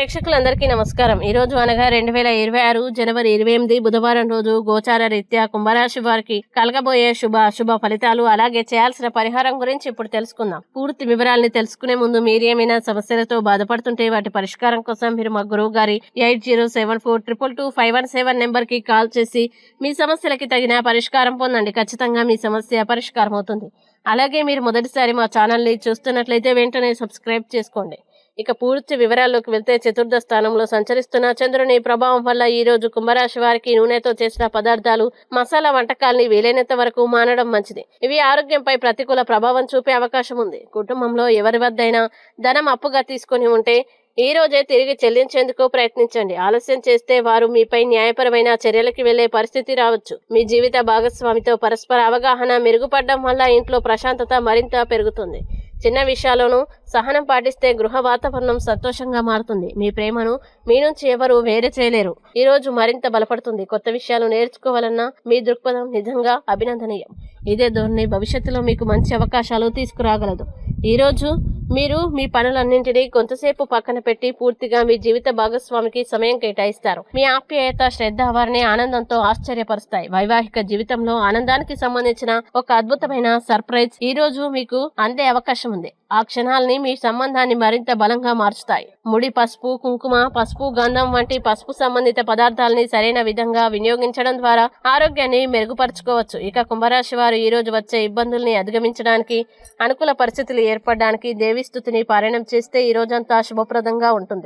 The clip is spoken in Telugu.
ప్రేక్షకులందరికీ నమస్కారం. ఈరోజు అనగా రెండు వేల ఇరవై ఆరు జనవరి ఇరవై ఎనిమిది బుధవారం రోజు గోచార రీత్యా కుంభరాశి వారికి కలగబోయే శుభ అశుభ ఫలితాలు అలాగే చేయాల్సిన పరిహారం గురించి ఇప్పుడు తెలుసుకుందాం. పూర్తి వివరాల్ని తెలుసుకునే ముందు మీరు ఏమైనా సమస్యలతో బాధపడుతుంటే వాటి పరిష్కారం కోసం మీరు మా గురువు గారి eight zero seven four triple two five one seven నెంబర్కి కాల్ చేసి మీ సమస్యలకి తగిన పరిష్కారం పొందండి. ఖచ్చితంగా మీ సమస్య పరిష్కారం అవుతుంది అలాగే మీరు మొదటిసారి మా ఛానల్ని చూస్తున్నట్లయితే వెంటనే సబ్స్క్రైబ్ చేసుకోండి. ఇక పూర్తి వివరాల్లోకి వెళ్తే చతుర్థ స్థానంలో సంచరిస్తున్న చంద్రుని ప్రభావం వల్ల ఈ రోజు కుంభరాశి వారికి నూనెతో చేసిన పదార్థాలు మసాలా వంటకాల్ని వీలైనంత వరకు మానడం మంచిది. ఇవి ఆరోగ్యంపై ప్రతికూల ప్రభావం చూపే అవకాశం ఉంది. కుటుంబంలో ఎవరి వద్దైనా ధనం అప్పుగా తీసుకొని ఉంటే ఈ రోజే తిరిగి చెల్లించేందుకు ప్రయత్నించండి. ఆలస్యం చేస్తే వారు మీపై న్యాయపరమైన చర్యలకి వెళ్ళే పరిస్థితి రావచ్చు. మీ జీవిత భాగస్వామితో పరస్పర అవగాహన మెరుగుపడడం వల్ల ఇంట్లో ప్రశాంతత మరింత పెరుగుతుంది. చిన్న విషయాల్లోనూ సహనం పాటిస్తే గృహ వాతావరణం సంతోషంగా మారుతుంది. మీ ప్రేమను మీ నుంచి ఎవరు వేరే చేయలేరు. ఈ రోజు మరింత బలపడుతుంది. కొత్త విషయాలు నేర్చుకోవాలన్నా మీ దృక్పథం నిజంగా అభినందనీయం. ఇదే ధోరణి భవిష్యత్తులో మీకు మంచి అవకాశాలు తీసుకురాగలదు. ఈరోజు మీరు మీ పనులన్నింటినీ కొంతసేపు పక్కన పెట్టి పూర్తిగా మీ జీవిత భాగస్వామికి సమయం కేటాయిస్తారు. మీ ఆప్యాయత శ్రద్ధ వారిని ఆనందంతో ఆశ్చర్యపరుస్తాయి. వైవాహిక జీవితంలో ఆనందానికి సంబంధించిన ఒక అద్భుతమైన సర్ప్రైజ్ ఈ రోజు మీకు అందే అవకాశం ఉంది. ఆ క్షణాలని మీ సంబంధాన్ని మరింత బలంగా మార్చుతాయి. ముడి పసుపు కుంకుమ పసుపు గంధం వంటి పసుపు సంబంధిత పదార్థాలని సరైన విధంగా వినియోగించడం ద్వారా ఆరోగ్యాన్ని మెరుగుపరచుకోవచ్చు. ఇక కుంభరాశి వారు ఈ రోజు వచ్చే ఇబ్బందుల్ని అధిగమించడానికి అనుకూల పరిస్థితులు ఏర్పడడానికి దేవి దేవి స్థుతిని పారాయణం చేస్తే ఈ రోజంతా శుభప్రదంగా ఉంటుంది.